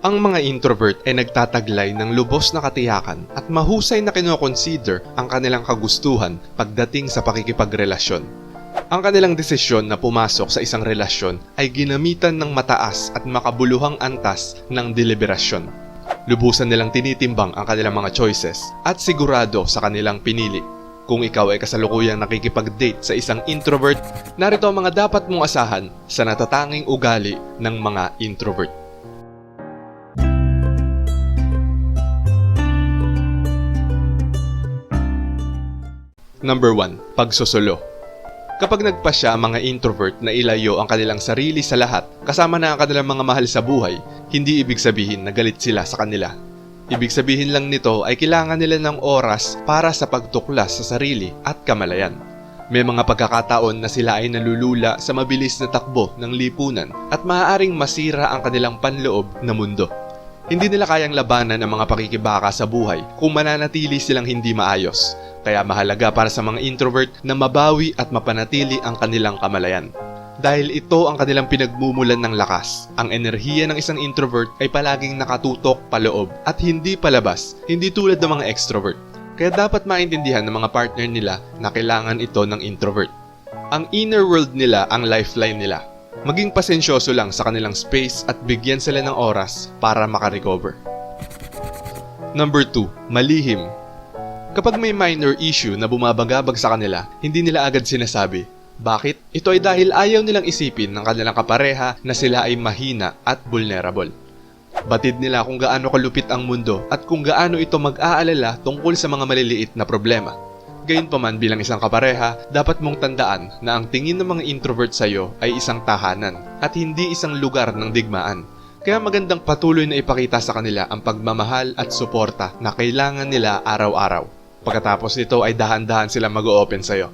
Ang mga introvert ay nagtataglay ng lubos na katiyakan at mahusay na kinoconsider ang kanilang kagustuhan pagdating sa pakikipagrelasyon. Ang kanilang desisyon na pumasok sa isang relasyon ay ginamitan ng mataas at makabuluhang antas ng deliberasyon. Lubusan nilang tinitimbang ang kanilang mga choices at sigurado sa kanilang pinili. Kung ikaw ay kasalukuyang nakikipag-date sa isang introvert, narito ang mga dapat mong asahan sa natatanging ugali ng mga introvert. Number 1. Pagsusulo Kapag nagpasya ang mga introvert na ilayo ang kanilang sarili sa lahat, kasama na ang kanilang mga mahal sa buhay, hindi ibig sabihin na galit sila sa kanila. Ibig sabihin lang nito ay kailangan nila ng oras para sa pagtuklas sa sarili at kamalayan. May mga pagkakataon na sila ay nalulula sa mabilis na takbo ng lipunan at maaaring masira ang kanilang panloob na mundo. Hindi nila kayang labanan ang mga pakikibaka sa buhay kung mananatili silang hindi maayos. Kaya mahalaga para sa mga introvert na mabawi at mapanatili ang kanilang kamalayan. Dahil ito ang kanilang pinagmumulan ng lakas. Ang enerhiya ng isang introvert ay palaging nakatutok paloob at hindi palabas, hindi tulad ng mga extrovert. Kaya dapat maintindihan ng mga partner nila na kailangan ito ng introvert. Ang inner world nila ang lifeline nila. Maging pasensyoso lang sa kanilang space at bigyan sila ng oras para makarecover. Number 2. Malihim. Kapag may minor issue na bumabagabag sa kanila, hindi nila agad sinasabi. Bakit? Ito ay dahil ayaw nilang isipin ng kanilang kapareha na sila ay mahina at vulnerable. Batid nila kung gaano kalupit ang mundo at kung gaano ito mag-aalala tungkol sa mga maliliit na problema. Gayunpaman bilang isang kapareha, dapat mong tandaan na ang tingin ng mga introvert sa iyo ay isang tahanan at hindi isang lugar ng digmaan. Kaya magandang patuloy na ipakita sa kanila ang pagmamahal at suporta na kailangan nila araw-araw. Pagkatapos nito ay dahan-dahan sila mag-open sa iyo.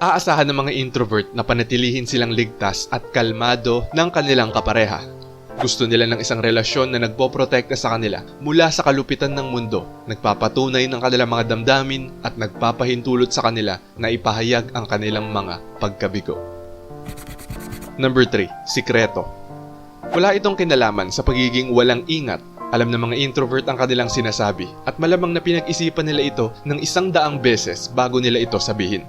Aasahan ng mga introvert na panatilihin silang ligtas at kalmado ng kanilang kapareha. Gusto nila ng isang relasyon na nagpoprotekta sa kanila mula sa kalupitan ng mundo, nagpapatunay ng kanilang mga damdamin at nagpapahintulot sa kanila na ipahayag ang kanilang mga pagkabigo. Number 3. Sikreto Wala itong kinalaman sa pagiging walang ingat. Alam ng mga introvert ang kanilang sinasabi at malamang na pinag-isipan nila ito ng isang daang beses bago nila ito sabihin.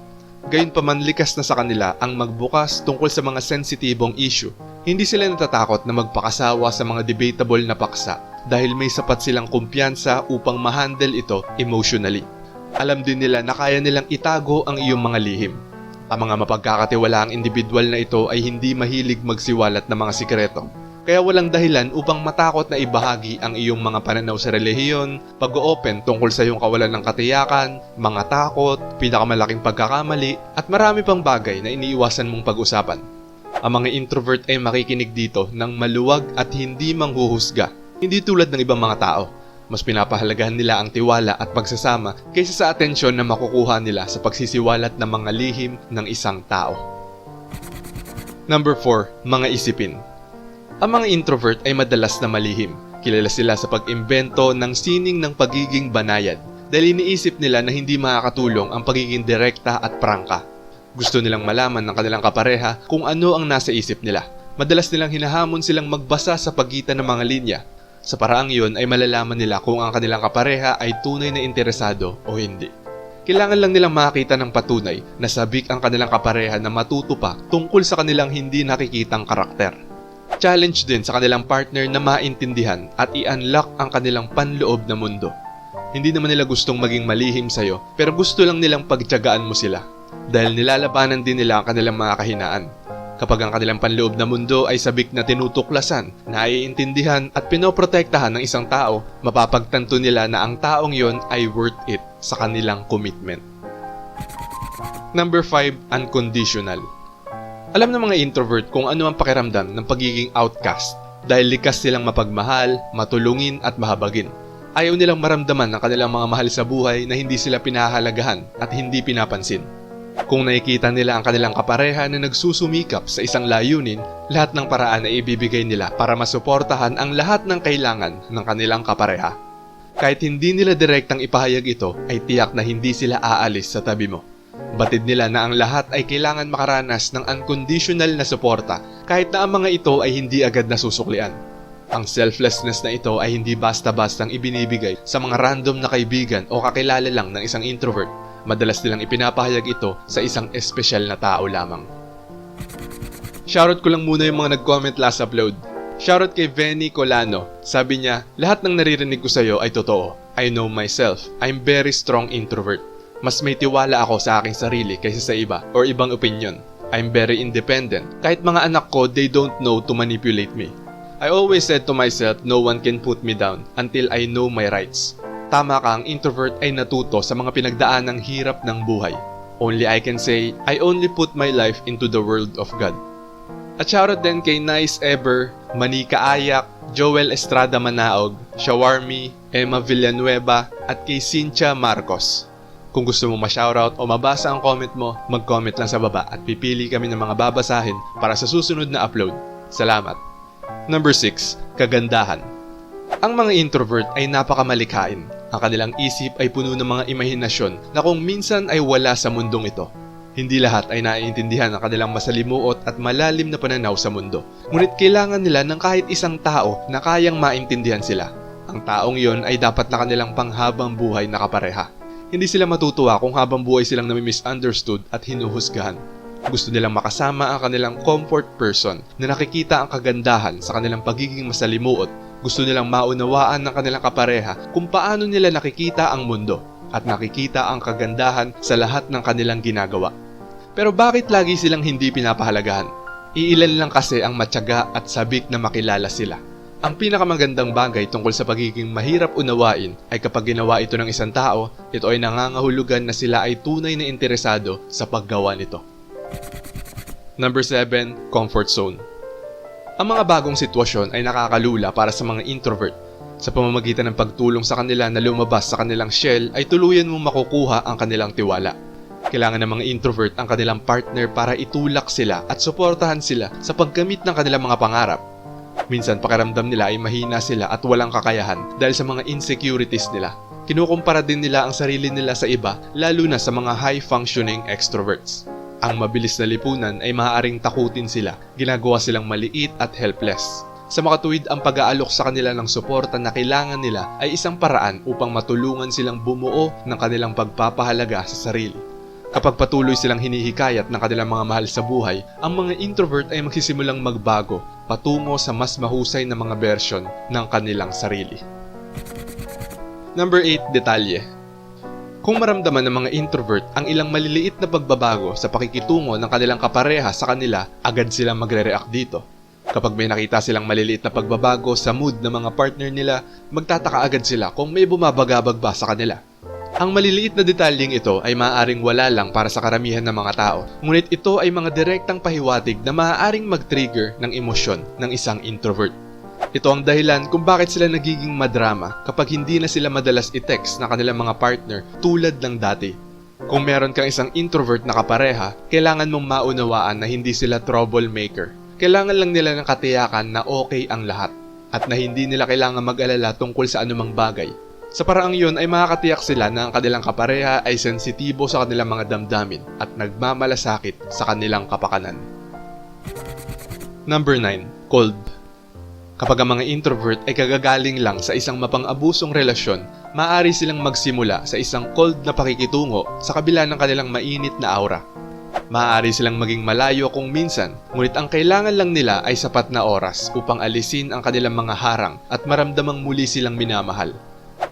Gayunpaman likas na sa kanila ang magbukas tungkol sa mga sensitibong issue. Hindi sila natatakot na magpakasawa sa mga debatable na paksa dahil may sapat silang kumpiyansa upang ma-handle ito emotionally. Alam din nila na kaya nilang itago ang iyong mga lihim. Ang mga mapagkakatiwalaang individual na ito ay hindi mahilig magsiwalat ng mga sikreto. Kaya walang dahilan upang matakot na ibahagi ang iyong mga pananaw sa relihiyon, pag-open tungkol sa iyong kawalan ng katiyakan, mga takot, pinakamalaking pagkakamali, at marami pang bagay na iniiwasan mong pag-usapan. Ang mga introvert ay makikinig dito ng maluwag at hindi manghuhusga, hindi tulad ng ibang mga tao. Mas pinapahalagahan nila ang tiwala at pagsasama kaysa sa atensyon na makukuha nila sa pagsisiwalat ng mga lihim ng isang tao. Number 4. Mga isipin ang mga introvert ay madalas na malihim. Kilala sila sa pag-imbento ng sining ng pagiging banayad dahil iniisip nila na hindi makakatulong ang pagiging direkta at prangka. Gusto nilang malaman ng kanilang kapareha kung ano ang nasa isip nila. Madalas nilang hinahamon silang magbasa sa pagitan ng mga linya. Sa paraang iyon ay malalaman nila kung ang kanilang kapareha ay tunay na interesado o hindi. Kailangan lang nilang makita ng patunay na sabik ang kanilang kapareha na matuto pa tungkol sa kanilang hindi nakikitang karakter challenge din sa kanilang partner na maintindihan at i-unlock ang kanilang panloob na mundo. Hindi naman nila gustong maging malihim sa'yo, pero gusto lang nilang pagtyagaan mo sila. Dahil nilalabanan din nila ang kanilang mga kahinaan. Kapag ang kanilang panloob na mundo ay sabik na tinutuklasan, naiintindihan at pinoprotektahan ng isang tao, mapapagtanto nila na ang taong yon ay worth it sa kanilang commitment. Number 5. Unconditional alam ng mga introvert kung ano ang pakiramdam ng pagiging outcast dahil likas silang mapagmahal, matulungin at mahabagin. Ayaw nilang maramdaman ng kanilang mga mahal sa buhay na hindi sila pinahalagahan at hindi pinapansin. Kung nakikita nila ang kanilang kapareha na nagsusumikap sa isang layunin, lahat ng paraan ay ibibigay nila para masuportahan ang lahat ng kailangan ng kanilang kapareha. Kahit hindi nila direktang ipahayag ito, ay tiyak na hindi sila aalis sa tabi mo. Batid nila na ang lahat ay kailangan makaranas ng unconditional na suporta kahit na ang mga ito ay hindi agad nasusuklian. Ang selflessness na ito ay hindi basta-bastang ibinibigay sa mga random na kaibigan o kakilala lang ng isang introvert. Madalas nilang ipinapahayag ito sa isang espesyal na tao lamang. Shoutout ko lang muna yung mga nag-comment last upload. Shoutout kay Venny Colano. Sabi niya, lahat ng naririnig ko sa'yo ay totoo. I know myself. I'm very strong introvert. Mas may tiwala ako sa aking sarili kaysa sa iba or ibang opinion. I'm very independent. Kahit mga anak ko, they don't know to manipulate me. I always said to myself, no one can put me down until I know my rights. Tama ka, ang introvert ay natuto sa mga pinagdaan ng hirap ng buhay. Only I can say, I only put my life into the world of God. At shoutout din kay Nice Ever, Manika Ayak, Joel Estrada Manaog, Shawarmi, Emma Villanueva, at kay Cynthia Marcos. Kung gusto mo ma-shoutout o mabasa ang comment mo, mag-comment lang sa baba at pipili kami ng mga babasahin para sa susunod na upload. Salamat! Number 6. Kagandahan Ang mga introvert ay napakamalikhain. Ang kanilang isip ay puno ng mga imahinasyon na kung minsan ay wala sa mundong ito. Hindi lahat ay naiintindihan ang kanilang masalimuot at malalim na pananaw sa mundo. Ngunit kailangan nila ng kahit isang tao na kayang maintindihan sila. Ang taong yon ay dapat na kanilang panghabang buhay na kapareha. Hindi sila matutuwa kung habang buhay silang nami-misunderstood at hinuhusgahan. Gusto nilang makasama ang kanilang comfort person na nakikita ang kagandahan sa kanilang pagiging masalimuot. Gusto nilang maunawaan ng kanilang kapareha kung paano nila nakikita ang mundo at nakikita ang kagandahan sa lahat ng kanilang ginagawa. Pero bakit lagi silang hindi pinapahalagahan? Iilan lang kasi ang matyaga at sabik na makilala sila. Ang pinakamagandang bagay tungkol sa pagiging mahirap unawain ay kapag ginawa ito ng isang tao, ito ay nangangahulugan na sila ay tunay na interesado sa paggawa nito. Number 7. Comfort Zone Ang mga bagong sitwasyon ay nakakalula para sa mga introvert. Sa pamamagitan ng pagtulong sa kanila na lumabas sa kanilang shell ay tuluyan mong makukuha ang kanilang tiwala. Kailangan ng mga introvert ang kanilang partner para itulak sila at suportahan sila sa pagkamit ng kanilang mga pangarap. Minsan pakiramdam nila ay mahina sila at walang kakayahan dahil sa mga insecurities nila. Kinukumpara din nila ang sarili nila sa iba lalo na sa mga high-functioning extroverts. Ang mabilis na lipunan ay maaaring takutin sila, ginagawa silang maliit at helpless. Sa makatuwid ang pag-aalok sa kanila ng suporta na kailangan nila ay isang paraan upang matulungan silang bumuo ng kanilang pagpapahalaga sa sarili. Kapag patuloy silang hinihikayat ng kanilang mga mahal sa buhay, ang mga introvert ay magsisimulang magbago patungo sa mas mahusay na mga version ng kanilang sarili. Number 8. Detalye Kung maramdaman ng mga introvert ang ilang maliliit na pagbabago sa pakikitungo ng kanilang kapareha sa kanila, agad silang magre-react dito. Kapag may nakita silang maliliit na pagbabago sa mood ng mga partner nila, magtataka agad sila kung may bumabagabag ba sa kanila. Ang maliliit na detalyeng ito ay maaaring wala lang para sa karamihan ng mga tao, ngunit ito ay mga direktang pahiwatig na maaaring mag-trigger ng emosyon ng isang introvert. Ito ang dahilan kung bakit sila nagiging madrama kapag hindi na sila madalas i-text ng kanilang mga partner tulad ng dati. Kung meron kang isang introvert na kapareha, kailangan mong maunawaan na hindi sila troublemaker. Kailangan lang nila ng katiyakan na okay ang lahat at na hindi nila kailangan mag-alala tungkol sa anumang bagay sa paraang yun ay makakatiyak sila na ang kanilang kapareha ay sensitibo sa kanilang mga damdamin at nagmamalasakit sa kanilang kapakanan. Number 9. Cold Kapag ang mga introvert ay kagagaling lang sa isang mapang-abusong relasyon, maaari silang magsimula sa isang cold na pakikitungo sa kabila ng kanilang mainit na aura. Maaari silang maging malayo kung minsan, ngunit ang kailangan lang nila ay sapat na oras upang alisin ang kanilang mga harang at maramdamang muli silang minamahal.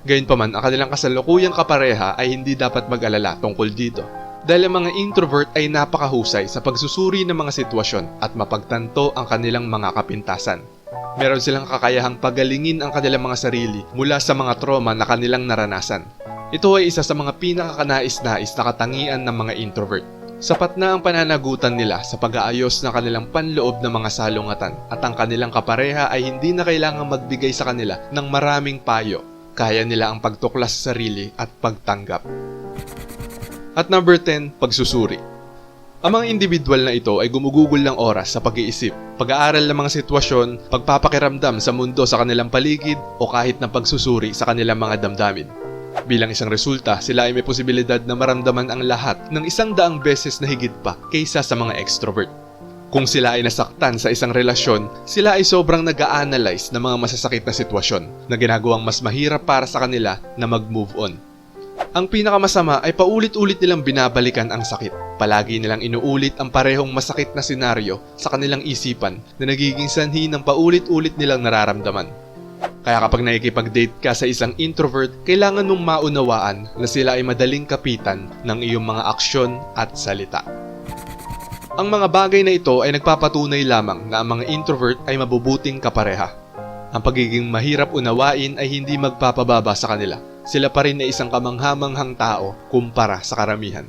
Gayunpaman, ang kanilang kasalukuyang kapareha ay hindi dapat mag-alala tungkol dito. Dahil ang mga introvert ay napakahusay sa pagsusuri ng mga sitwasyon at mapagtanto ang kanilang mga kapintasan. Meron silang kakayahang pagalingin ang kanilang mga sarili mula sa mga trauma na kanilang naranasan. Ito ay isa sa mga pinakakanais-nais na katangian ng mga introvert. Sapat na ang pananagutan nila sa pag-aayos ng kanilang panloob ng mga salungatan at ang kanilang kapareha ay hindi na kailangang magbigay sa kanila ng maraming payo kaya nila ang pagtuklas sa sarili at pagtanggap. At number 10, pagsusuri. Ang mga individual na ito ay gumugugol ng oras sa pag-iisip, pag-aaral ng mga sitwasyon, pagpapakiramdam sa mundo sa kanilang paligid o kahit na pagsusuri sa kanilang mga damdamin. Bilang isang resulta, sila ay may posibilidad na maramdaman ang lahat ng isang daang beses na higit pa kaysa sa mga extrovert. Kung sila ay nasaktan sa isang relasyon, sila ay sobrang nag-a-analyze ng mga masasakit na sitwasyon na ginagawang mas mahirap para sa kanila na mag-move on. Ang pinakamasama ay paulit-ulit nilang binabalikan ang sakit. Palagi nilang inuulit ang parehong masakit na senaryo sa kanilang isipan na nagiging sanhi ng paulit-ulit nilang nararamdaman. Kaya kapag nakikipag-date ka sa isang introvert, kailangan mong maunawaan na sila ay madaling kapitan ng iyong mga aksyon at salita. Ang mga bagay na ito ay nagpapatunay lamang na ang mga introvert ay mabubuting kapareha. Ang pagiging mahirap unawain ay hindi magpapababa sa kanila. Sila pa rin ay isang kamanghamanghang tao kumpara sa karamihan.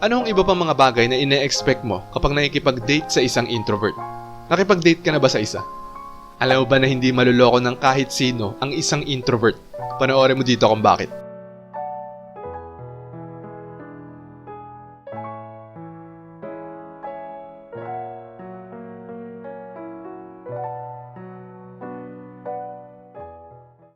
Ano ang iba pang mga bagay na ine-expect mo kapag nakikipag-date sa isang introvert? Nakipag-date ka na ba sa isa? Alam mo ba na hindi maluloko ng kahit sino ang isang introvert? Panoorin mo dito kung bakit.